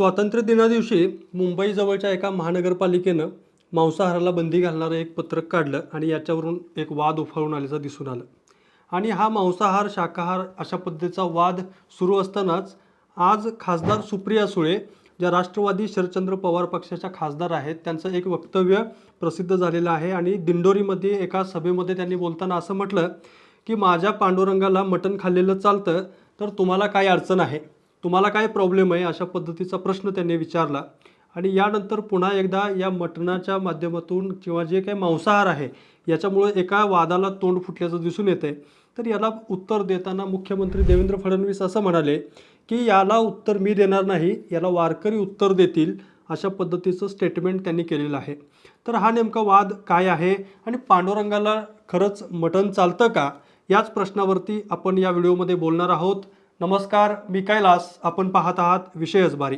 स्वातंत्र्य दिनादिवशी मुंबईजवळच्या एका महानगरपालिकेनं मांसाहाराला बंदी घालणारं एक पत्रक काढलं आणि याच्यावरून एक वाद उफाळून आल्याचं दिसून आलं. आणि हा मांसाहार शाकाहार अशा पद्धतीचा वाद सुरू असतानाच आज खासदार सुप्रिया सुळे ज्या राष्ट्रवादी शरदचंद्र पवार पक्षाच्या खासदार आहेत त्यांचं एक वक्तव्य प्रसिद्ध झालेलं आहे. आणि दिंडोरीमध्ये एका सभेमध्ये त्यांनी बोलताना असं म्हटलं की माझ्या पांडुरंगाला मटण खाल्लेलं चालतं तर तुम्हाला काय अडचण आहे? तुम्हाला काय प्रॉब्लेम आहे अशा पद्धतीचा प्रश्न त्यांनी विचारला. आणि यानंतर पुन्हा एकदा या मटणाच्या माध्यमातून किंवा जे काही मांसाहार आहे याच्यामुळे एका वादाला तोंड फुटल्याचं दिसून येते तर याला उत्तर देताना मुख्यमंत्री देवेंद्र फडणवीस असं म्हणाले की याला उत्तर मी देणार नाही याला वारकरी उत्तर देतील अशा पद्धतीचं स्टेटमेंट त्यांनी केलेलं आहे. तर हा नेमका वाद काय आहे आणि पांडुरंगाला खरंच मटण चालतं का? याच प्रश्नावरती आपण या व्हिडिओमध्ये बोलणार आहोत. नमस्कार मी कैलास. आपण पाहत आहात विषयच भारी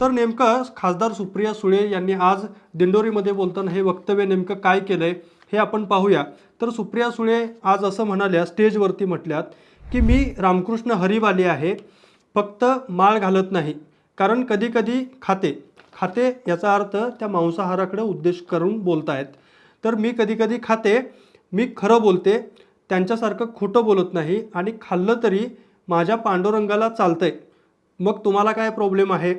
तर नेमकं खासदार सुप्रिया सुळे यांनी आज दिंडोरीमध्ये बोलताना हे वक्तव्य नेमकं काय केलं आहे हे आपण पाहूया. तर सुप्रिया सुळे आज असं म्हणाल्या स्टेजवरती म्हटल्यात की मी रामकृष्ण हरिवाले आहे फक्त माळ घालत नाही कारण कधीकधी खाते. खाते याचा अर्थ त्या मांसाहाराकडे उद्देश करून बोलतायत. तर मी कधीकधी खाते मी खरं बोलते त्यांच्यासारखं खोटं बोलत नाही आणि खाल्लं तरी माझ्या पांडुरंगाला चालतंय. मग तुम्हाला काय प्रॉब्लेम आहे?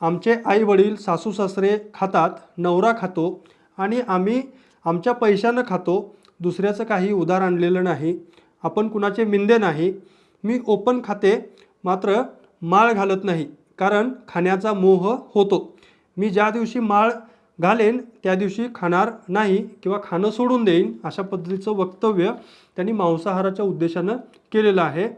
आमचे आई वडील सासू सासरे खातात नवरा खातो आणि आम्ही आमच्या पैशानं खातो. दुसऱ्याचं काही उधार आणलेलं नाही. आपण कुणाचे मिंदे नाही. मी ओपन खाते मात्र माळ घालत नाही कारण खाण्याचा मोह होतो. मी ज्या दिवशी माळ घालेन त्या दिवशी खाणार नाही किंवा खाणं सोडून देईन अशा पद्धतीचं वक्तव्य त्यांनी मांसाहाराच्या उद्देशानं केलेलं आहे.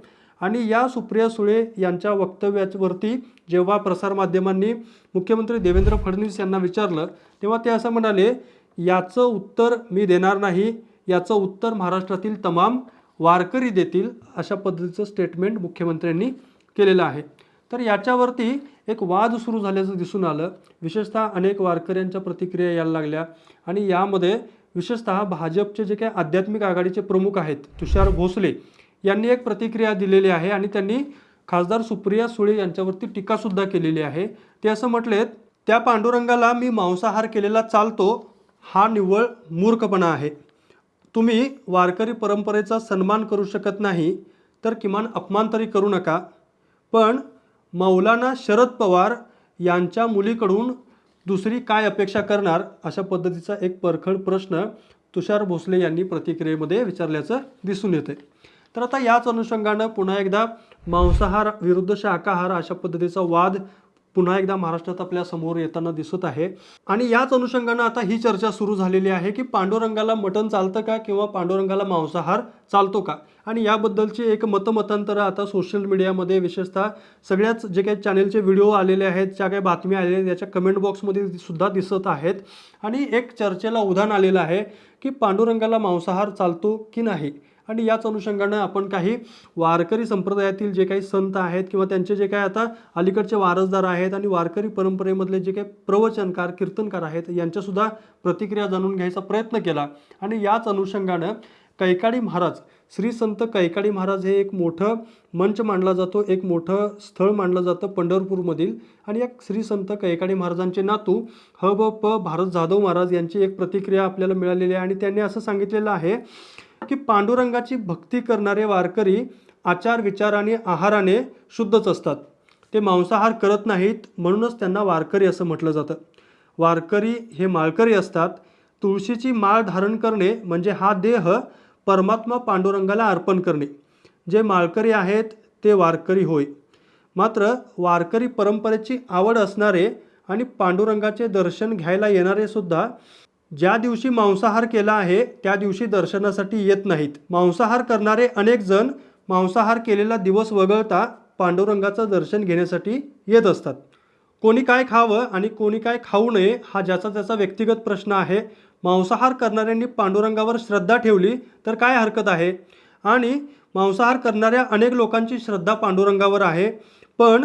आणि या सुप्रिया सुळे यांच्या वक्तव्यावरती जेव्हा प्रसारमाध्यमांनी मुख्यमंत्री देवेंद्र फडणवीस यांना विचारलं तेव्हा ते असं म्हणाले याचं उत्तर मी देणार नाही. याचं उत्तर महाराष्ट्रातील तमाम वारकरी देतील अशा पद्धतीचं स्टेटमेंट मुख्यमंत्र्यांनी केलेलं आहे. तर याच्यावरती एक वाद सुरू झाल्याचं दिसून आलं. विशेषतः अनेक वारकऱ्यांच्या प्रतिक्रिया यायला लागल्या आणि यामध्ये विशेषतः भाजपचे जे काही आध्यात्मिक आघाडीचे प्रमुख आहेत तुषार भोसले यांनी एक प्रतिक्रिया दिलेली आहे आणि त्यांनी खासदार सुप्रिया सुळे यांच्यावरती टीकासुद्धा केलेली आहे. ते असं म्हटलेत त्या पांडुरंगाला मी मांसाहार केलेला चालतो हा निव्वळ मूर्खपणा आहे. तुम्ही वारकरी परंपरेचा सन्मान करू शकत नाही तर किमान अपमान तरी करू नका. पण मौलाना शरद पवार यांच्या मुलीकडून दुसरी काय अपेक्षा करणार? अशा पद्धतीचा एक परखड प्रश्न तुषार भोसले यांनी प्रतिक्रियेमध्ये विचारल्याचं दिसून येते तर आता याच अनुषंगानं पुन्हा एकदा मांसाहार विरुद्ध शाकाहार अशा पद्धतीचा वाद पुन्हा एकदा महाराष्ट्रात आपल्यासमोर येताना दिसत आहे. आणि याच अनुषंगानं आता ही चर्चा सुरू झालेली आहे की पांडुरंगाला मटण चालतं का किंवा पांडुरंगाला मांसाहार चालतो का? आणि याबद्दलची एक मतमतांतरं आता सोशल मीडियामध्ये विशेषतः सगळ्याच जे काही चॅनेलचे व्हिडिओ आलेले आहेत ज्या काही बातम्या आलेल्या आहेत याच्या कमेंट बॉक्समध्ये सुद्धा दिसत आहेत. आणि एक चर्चेला उधाण आलेलं आहे की पांडुरंगाला मांसाहार चालतो की नाही? आणि याच अनुषंगानं आपण काही वारकरी संप्रदायातील जे काही संत आहेत किंवा त्यांचे जे काही आता अलीकडचे वारसदार आहेत आणि वारकरी परंपरेमधले जे काही प्रवचनकार कीर्तनकार आहेत यांच्यासुद्धा प्रतिक्रिया जाणून घ्यायचा प्रयत्न केला. आणि याच अनुषंगानं कैकाडी महाराज श्री संत कैकाडी महाराज हे एक मोठं मंच मानला जातो एक मोठं स्थळ मानलं जातं पंढरपूरमधील. आणि एक श्री संत कैकाडी महाराजांचे नातू ह ब प भारत जाधव महाराज यांची एक प्रतिक्रिया आपल्याला मिळालेली आहे. आणि त्यांनी असं सांगितलेलं आहे की पांडुरंगाची भक्ती करणारे वारकरी आचार विचार आणि आहाराने शुद्धच असतात. ते मांसाहार करत नाहीत म्हणूनच त्यांना वारकरी असं म्हटलं जातं. वारकरी हे माळकरी असतात. तुळशीची माळ धारण करणे म्हणजे हा देह परमात्मा पांडुरंगाला अर्पण करणे. जे माळकरी आहेत ते वारकरी होय. मात्र वारकरी परंपरेची आवड असणारे आणि पांडुरंगाचे दर्शन घ्यायला येणारे सुद्धा ज्या दिवशी मांसाहार केला आहे त्या दिवशी दर्शनासाठी येत नाहीत. मांसाहार करणारे अनेक जण मांसाहार केलेला दिवस वगळता पांडुरंगाचं दर्शन घेण्यासाठी येत असतात. कोणी काय खावं आणि कोणी काय खाऊ नये हा ज्याचा त्याचा व्यक्तिगत प्रश्न आहे. मांसाहार करणाऱ्यांनी पांडुरंगावर श्रद्धा ठेवली तर काय हरकत आहे? आणि मांसाहार करणाऱ्या अनेक लोकांची श्रद्धा पांडुरंगावर आहे. पण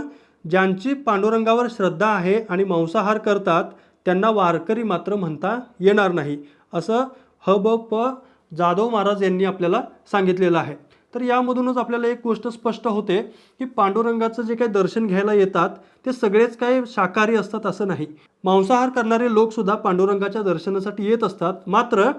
ज्यांची पांडुरंगावर श्रद्धा आहे आणि मांसाहार करतात त्यांना वारकरी मात्र म्हणता येणार नाही असं ह ब प जाधव महाराज यांनी आपल्याला सांगितलेलं आहे. तर यामधूनच आपल्याला एक गोष्ट स्पष्ट होते की पांडुरंगाचं जे काही दर्शन घ्यायला येतात ते सगळेच काही शाकाहारी असतात असं नाही. मांसाहार करणारे लोकसुद्धा पांडुरंगाच्या दर्शनासाठी येत असतात. मात्र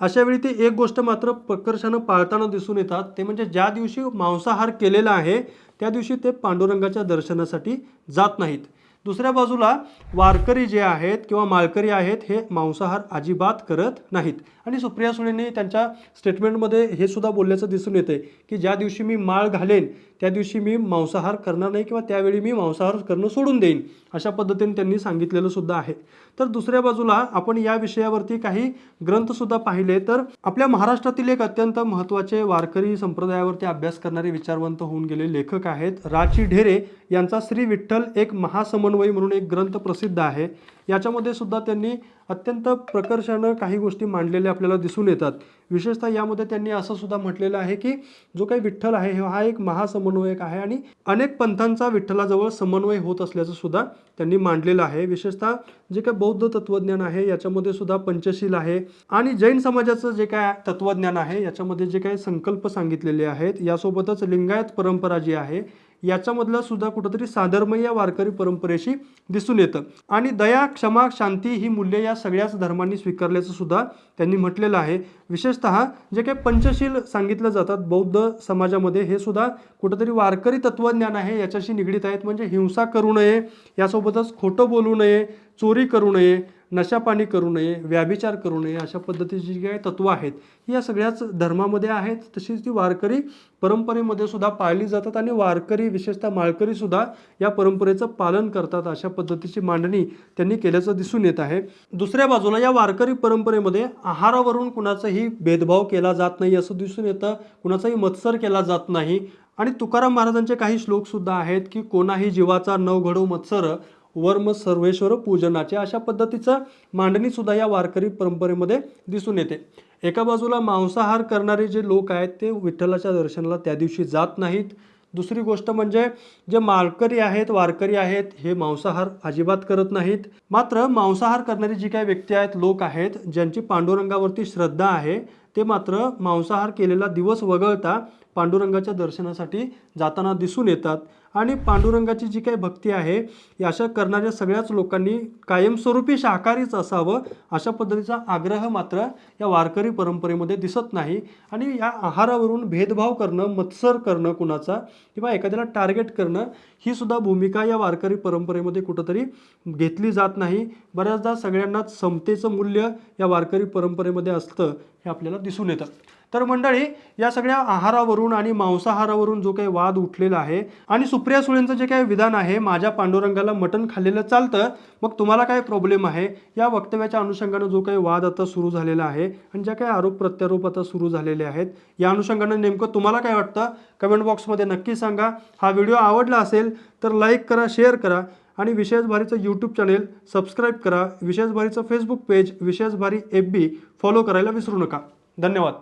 अशावेळी ते एक गोष्ट मात्र प्रकर्षानं पाळताना दिसून येतात ते म्हणजे ज्या दिवशी मांसाहार केलेला आहे त्या दिवशी ते पांडुरंगाच्या दर्शनासाठी जात नाहीत. दुसऱ्या बाजूला वारकरी जे आहेत किंवा माळकरी आहेत हे मांसाहार अजिबात करत नाहीत. आणि सुप्रिया सुळेंनी त्यांच्या स्टेटमेंटमध्ये हे सुद्धा बोलल्याचं दिसून येते की ज्या दिवशी मी माळ घालेन त्या दिवशी मी मांसाहार करणार नाही किंवा त्यावेळी मी मांसाहार करणं सोडून देईन अशा पद्धतीने त्यांनी सांगितलेलं सुद्धा आहे. तर दुसऱ्या बाजूला आपण या विषयावरती काही ग्रंथसुद्धा पाहिले तर आपल्या महाराष्ट्रातील एक अत्यंत महत्त्वाचे वारकरी संप्रदायावरती अभ्यास करणारे विचारवंत होऊन गेले लेखक आहेत राची ढेरे यांचा श्री विठ्ठल एक महासमन्वयी म्हणून एक ग्रंथ प्रसिद्ध आहे. याच्यामध्ये सुद्धा त्यांनी अत्यंत प्रकर्षानं काही गोष्टी मांडलेल्या आपल्याला दिसून येतात. विशेषतः यामध्ये त्यांनी असं सुद्धा म्हटलेलं आहे की जो काही विठ्ठल आहे हा एक महासमन्वयक आहे आणि अनेक पंथांचा विठ्ठलाजवळ समन्वय होत असल्याचं सुद्धा त्यांनी मांडलेलं आहे. विशेषतः जे काही बौद्ध तत्वज्ञान आहे याच्यामध्ये सुद्धा पंचशील आहे आणि जैन समाजाचं जे काय तत्वज्ञान आहे याच्यामध्ये जे काही संकल्प सांगितलेले आहेत यासोबतच लिंगायत परंपरा जी आहे याच्यामधलं सुद्धा कुठंतरी साधर्मय या वारकरी परंपरेशी दिसून येतं. आणि दया क्षमा शांती ही मूल्ये या सगळ्याच धर्मांनी स्वीकारल्याचं सुद्धा त्यांनी म्हटलेलं आहे. विशेषतः जे काही पंचशील सांगितलं जातात बौद्ध समाजामध्ये हे सुद्धा कुठंतरी वारकरी तत्वज्ञान आहे याच्याशी निगडीत आहेत. म्हणजे हिंसा करू नये यासोबतच खोटं बोलू नये चोरी करू नये नशापाणी करू नये व्याभिचार करू नये अशा पद्धतीची जी काही तत्त्व आहेत ही या सगळ्याच धर्मामध्ये आहेत. तशीच ती वारकरी परंपरेमध्ये सुद्धा पाळली जातात आणि वारकरी विशेषतः माळकरी सुद्धा या परंपरेचं पालन करतात अशा पद्धतीची मांडणी त्यांनी केल्याचं दिसून येत आहे. दुसऱ्या बाजूला या वारकरी परंपरेमध्ये आहारावरून कुणाचाही भेदभाव केला जात नाही असं दिसून येतं कुणाचाही मत्सर केला जात नाही. आणि तुकाराम महाराजांचे काही श्लोकसुद्धा आहेत की कोणाही जीवाचा नव घडो मत्सर वर्म सर्वेश्वर पूजनाचे अशा पद्धतीचं मांडणीसुद्धा या वारकरी परंपरेमध्ये दिसून येते. एका बाजूला मांसाहार करणारे जे लोक आहेत ते विठ्ठलाच्या दर्शनाला त्या दिवशी जात नाहीत. दुसरी गोष्ट म्हणजे जे माळकरी आहेत वारकरी आहेत हे मांसाहार अजिबात करत नाहीत. मात्र मांसाहार करणारी जी काही व्यक्ती आहेत लोक आहेत ज्यांची पांडुरंगावरती श्रद्धा आहे ते मात्र मांसाहार केलेला दिवस वगळता पांडुरंगाच्या दर्शनासाठी जाताना दिसून येतात. आणि पांडुरंगाची जी काही भक्ती आहे या अशा करणाऱ्या सगळ्याच लोकांनी कायमस्वरूपी शाकाहारीच असावं अशा पद्धतीचा आग्रह मात्र या वारकरी परंपरेमध्ये दिसत नाही. आणि या आहारावरून भेदभाव करणं मत्सर करणं कुणाचा किंवा एखाद्याला टार्गेट करणं ही सुद्धा भूमिका या वारकरी परंपरेमध्ये कुठंतरी घेतली जात नाही. बऱ्याचदा सगळ्यांनाच समतेचं मूल्य या वारकरी परंपरेमध्ये असतं हे आपल्याला दिसून येतं. तर मंडळी या सगळ्या आहारावरून आणि मांसाहारावरून जो काही वाद उठलेला आहे आणि सुप्रिया सुळेंचं जे काही विधान आहे माझ्या पांडुरंगाला मटण खाल्लेलं चालतं मग तुम्हाला काय प्रॉब्लेम आहे? या वक्तव्याच्या अनुषंगानं जो काही वाद आता सुरू झालेला आहे आणि ज्या काही आरोप प्रत्यारोप आता सुरू झालेले आहेत या अनुषंगानं नेमकं तुम्हाला काय वाटतं? कमेंट बॉक्समध्ये नक्की सांगा. हा व्हिडिओ आवडला असेल तर लाईक करा शेअर करा आणि विशेष भारीचं यूट्यूब चॅनेल सबस्क्राईब करा. विशेष भारीचं फेसबुक पेज विशेष भारी एफ बी फॉलो करायला विसरू नका. धन्यवाद.